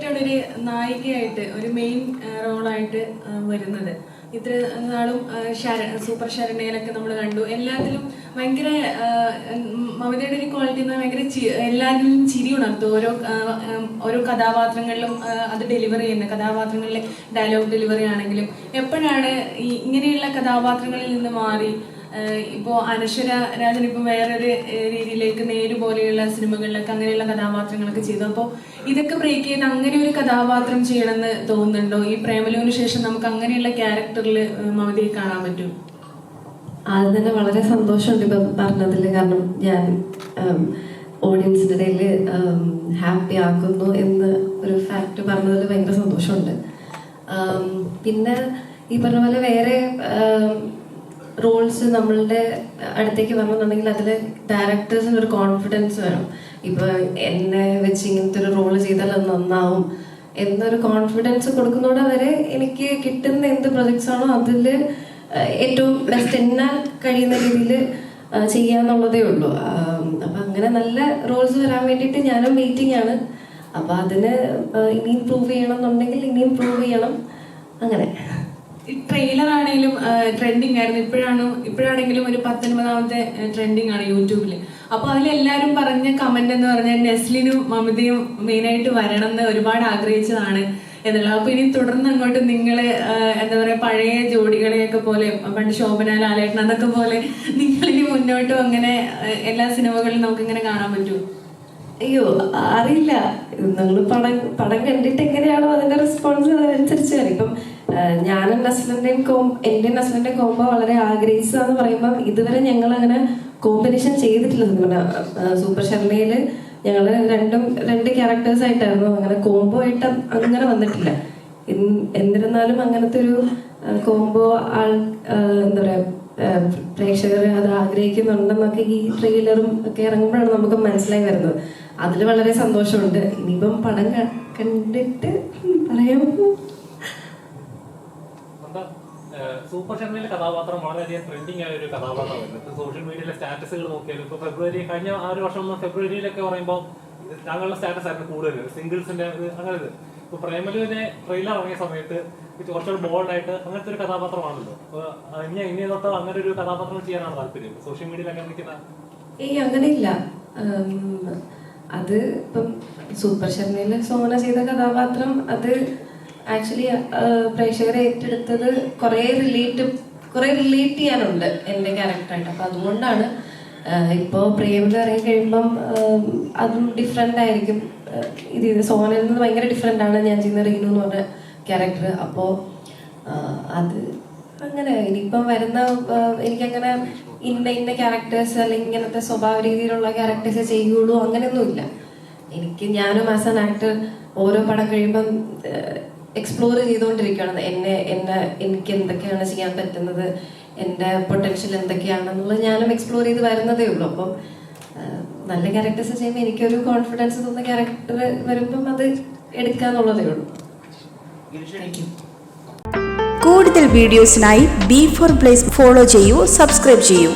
ഒരു നായികയായിട്ട് ഒരു മെയിൻ റോളായിട്ട് വരുന്നത്. ഇത്ര നാളും ശര സൂപ്പർ ശരണയിലൊക്കെ നമ്മൾ കണ്ടു. എല്ലാത്തിലും ഭയങ്കര മമതയുടെ ഒരു ക്വാളിറ്റി എന്ന് ഭയങ്കര എല്ലാവരിലും ചിരി ഉണർത്തും. ഓരോ ഓരോ കഥാപാത്രങ്ങളിലും അത് ഡെലിവറി ചെയ്യുന്ന കഥാപാത്രങ്ങളിലെ ഡയലോഗ് ഡെലിവറി ആണെങ്കിലും എപ്പോഴാണ് ഈ ഇങ്ങനെയുള്ള കഥാപാത്രങ്ങളിൽ നിന്ന് മാറി ഏഹ് ഇപ്പോ അനശ്വര രാജൻ ഇപ്പൊ വേറൊരു രീതിയിലേക്ക് നേര് പോലെയുള്ള സിനിമകളിലൊക്കെ അങ്ങനെയുള്ള കഥാപാത്രങ്ങളൊക്കെ ചെയ്തു. അപ്പോൾ ഇതൊക്കെ ബ്രേക്ക് ചെയ്ത് അങ്ങനെ ഒരു കഥാപാത്രം ചെയ്യണമെന്ന് തോന്നുന്നുണ്ടോ? ഈ പ്രേമലുവിന് ശേഷം നമുക്ക് അങ്ങനെയുള്ള ക്യാരക്ടറിൽ മമതയെ കാണാൻ പറ്റും? അത് തന്നെ വളരെ സന്തോഷമുണ്ട് ഇപ്പം പറഞ്ഞതിൽ കാരണം ഞാൻ ഓഡിയൻസിന്റെ ഇടയിൽ ഹാപ്പി ആക്കുന്നു എന്ന് ഒരു ഫാക്ട് പറഞ്ഞതിൽ ഭയങ്കര സന്തോഷമുണ്ട്. പിന്നെ ഈ പറഞ്ഞ പോലെ വേറെ റോൾസ് നമ്മളുടെ അടുത്തേക്ക് വരണമെന്നുണ്ടെങ്കിൽ അതിൽ ഡയറക്ടേഴ്സിന് ഒരു കോൺഫിഡൻസ് വരും ഇപ്പൊ എന്നെ വെച്ച് ഇങ്ങനത്തെ ഒരു റോൾ ചെയ്താൽ അത് നന്നാവും എന്നൊരു കോൺഫിഡൻസ് കൊടുക്കുന്നതോടെ വരെ എനിക്ക് കിട്ടുന്ന എന്ത് പ്രൊജക്ട്സ് ആണോ അതിൽ ഏറ്റവും ബെസ്റ്റ് എന്നാൽ കഴിയുന്ന രീതിയിൽ ചെയ്യാന്നുള്ളതേ ഉള്ളൂ. അപ്പൊ അങ്ങനെ നല്ല റോൾസ് വരാൻ വേണ്ടിയിട്ട് ഞാനും വെയിറ്റിംഗ് ആണ്. അപ്പൊ അതിന് ഇനി ഇനിയും പ്രൂവ് ചെയ്യണം എന്നുണ്ടെങ്കിൽ ഇനിയും പ്രൂവ് ചെയ്യണം. അങ്ങനെ. ട്രെയിലർ ആണെങ്കിലും ട്രെൻഡിങ് ആയിരുന്നു. ഇപ്പോഴാണ് ഇപ്പോഴാണെങ്കിലും ഒരു പത്തൊൻപതാമത്തെ ട്രെൻഡിങ് ആണ് യൂട്യൂബിൽ അപ്പൊ അതിലെല്ലാവരും പറഞ്ഞ കമന്റ് എന്ന് പറഞ്ഞാൽ നെസ്ലിനും മമതയും മെയിനായിട്ട് വരണം എന്ന് ഒരുപാട് ആഗ്രഹിച്ചതാണ് എന്നുള്ളത്. അപ്പൊ ഇനി തുടർന്ന് അങ്ങോട്ട് നിങ്ങൾ എന്താ പറയാ പഴയ ജോഡികളെയൊക്കെ പോലെ പണ്ട് ശോഭന ലാലേട്ടൻ അതൊക്കെ പോലെ നിങ്ങളിനി മുന്നോട്ടും അങ്ങനെ എല്ലാ സിനിമകളിലും നമുക്ക് ഇങ്ങനെ കാണാൻ പറ്റുമോ? അയ്യോ അറിയില്ല. നിങ്ങൾ പടം പടം കണ്ടിട്ട് എങ്ങനെയാണോ അതിന്റെ റെസ്പോൺസ് അതിനനുസരിച്ച് ഇപ്പം ഞാനും നസ്ലിന്റെയും എന്റെയും നസ്ലിന്റെയും കോമ്പോ വളരെ ആഗ്രഹിച്ചതെന്ന് പറയുമ്പോൾ ഇതുവരെ ഞങ്ങൾ അങ്ങനെ കോമ്പറ്റീഷൻ ചെയ്തിട്ടില്ല സൂപ്പർ ശർമ്മയിൽ ഞങ്ങൾ രണ്ടും രണ്ട് ക്യാരക്ടേഴ്സ് ആയിട്ടായിരുന്നു അങ്ങനെ കോംബോ ആയിട്ട് അങ്ങനെ വന്നിട്ടില്ല. എന്നിരുന്നാലും അങ്ങനത്തെ ഒരു കോമ്പോ ആൾ എന്താ പറയാ പ്രേക്ഷകർ അത് ആഗ്രഹിക്കുന്നുണ്ടെന്നൊക്കെ ഈ ട്രെയിലറും ഒക്കെ ഇറങ്ങുമ്പോഴാണ് നമുക്ക് മനസ്സിലായി വരുന്നത്. അതിൽ വളരെ സന്തോഷമുണ്ട്. ഇനിയിപ്പം പടം കണ്ടിട്ട് പറയാം. എന്താ സൂപ്പർ ഷർമയിലെ കഥാപാത്രം വളരെയധികം ട്രെൻഡിങ് ആയ ഒരു കഥാപാത്രമായിരുന്നു. ഇപ്പൊ സോഷ്യൽ മീഡിയയിലെ സ്റ്റാറ്റസുകൾ നോക്കിയാലും ഇപ്പൊ ഫെബ്രുവരി കഴിഞ്ഞ ആ ഒരു വർഷം ഫെബ്രുവരിയിലൊക്കെ പറയുമ്പോൾ താങ്കളുടെ സ്റ്റാറ്റസ് ആയിരുന്നു കൂടുതൽ സിംഗിൾസിന്റെ അങ്ങനെ ഇത്. ഇപ്പൊ പ്രേമലുവിനെ ട്രെയിലർ ഇറങ്ങിയ സമയത്ത് കുറച്ചുകൂടെ കുറച്ചുകൂടി ബോൾഡ് ആയിട്ട് അങ്ങനത്തെ ഒരു കഥാപാത്രമാണല്ലോ. അപ്പോൾ ഇനി ഇനി തൊട്ട് അങ്ങനെ ഒരു കഥാപാത്രം ചെയ്യാനാണ് താല്പര്യം. സോഷ്യൽ മീഡിയയിലൊക്കെ നിൽക്കുന്ന ഏയ് അങ്ങനെയില്ല. അത് ഇപ്പം സൂപ്പർ ശർമ്മയിൽ സോന ചെയ്ത കഥാപാത്രം അത് ആക്ച്വലി പ്രേക്ഷകരെ ഏറ്റെടുത്തത് കുറേ റിലേറ്റ് കുറേ റിലേറ്റ് ചെയ്യാനുണ്ട് എന്റെ ക്യാരക്ടറായിട്ട് അപ്പോൾ അതുകൊണ്ടാണ് ഇപ്പോൾ ഇപ്പോ എന്ന് ഇറങ്ങി കഴിയുമ്പം അതും ഡിഫറെന്റ് ആയിരിക്കും. ഇത് ഇത് സോനയിൽ നിന്ന് ഭയങ്കര ഡിഫറെന്റ് ആണ് ഞാൻ ചെയ്യുന്ന റീനു എന്ന് പറഞ്ഞ ക്യാരക്ടർ അപ്പോൾ അത് അങ്ങനെ ഇനിയിപ്പം വരുന്ന എനിക്കങ്ങനെ ഇന്ന ഇന്ന ക്യാരക്ടേഴ്സ് അല്ലെങ്കിൽ ഇങ്ങനത്തെ സ്വഭാവ രീതിയിലുള്ള ക്യാരക്ടേഴ്സ് ചെയ്യുള്ളൂ അങ്ങനെയൊന്നുമില്ല. എനിക്ക് ഞാനും ആസ് ആൻ ആക്ടർ ഓരോ പടം കഴിയുമ്പം എക്സ്പ്ലോർ ചെയ്തുകൊണ്ടിരിക്കുകയാണ്. എന്നെ എന്നെ എനിക്ക് എന്തൊക്കെയാണ് ചെയ്യാൻ പറ്റുന്നത്? എന്റെ പൊട്ടൻഷ്യൽ എന്തൊക്കെയാണെന്നുള്ളത് ഞാനും എക്സ്പ്ലോർ ചെയ്ത് വരുന്നതേ ഉള്ളൂ. അപ്പം നല്ല ക്യാരക്ടേഴ്സ് ചെയ്യുമ്പോൾ എനിക്കൊരു കോൺഫിഡൻസ് തോന്നുന്ന ക്യാരക്ടർ വരുമ്പം അത് എടുക്കാന്നുള്ളതേ ഉള്ളൂ. കൂടുതൽ വീഡിയോസിനായി ബി ഫോർ പ്ലേസ് ഫോളോ ചെയ്യൂ സബ്സ്ക്രൈബ് ചെയ്യൂ.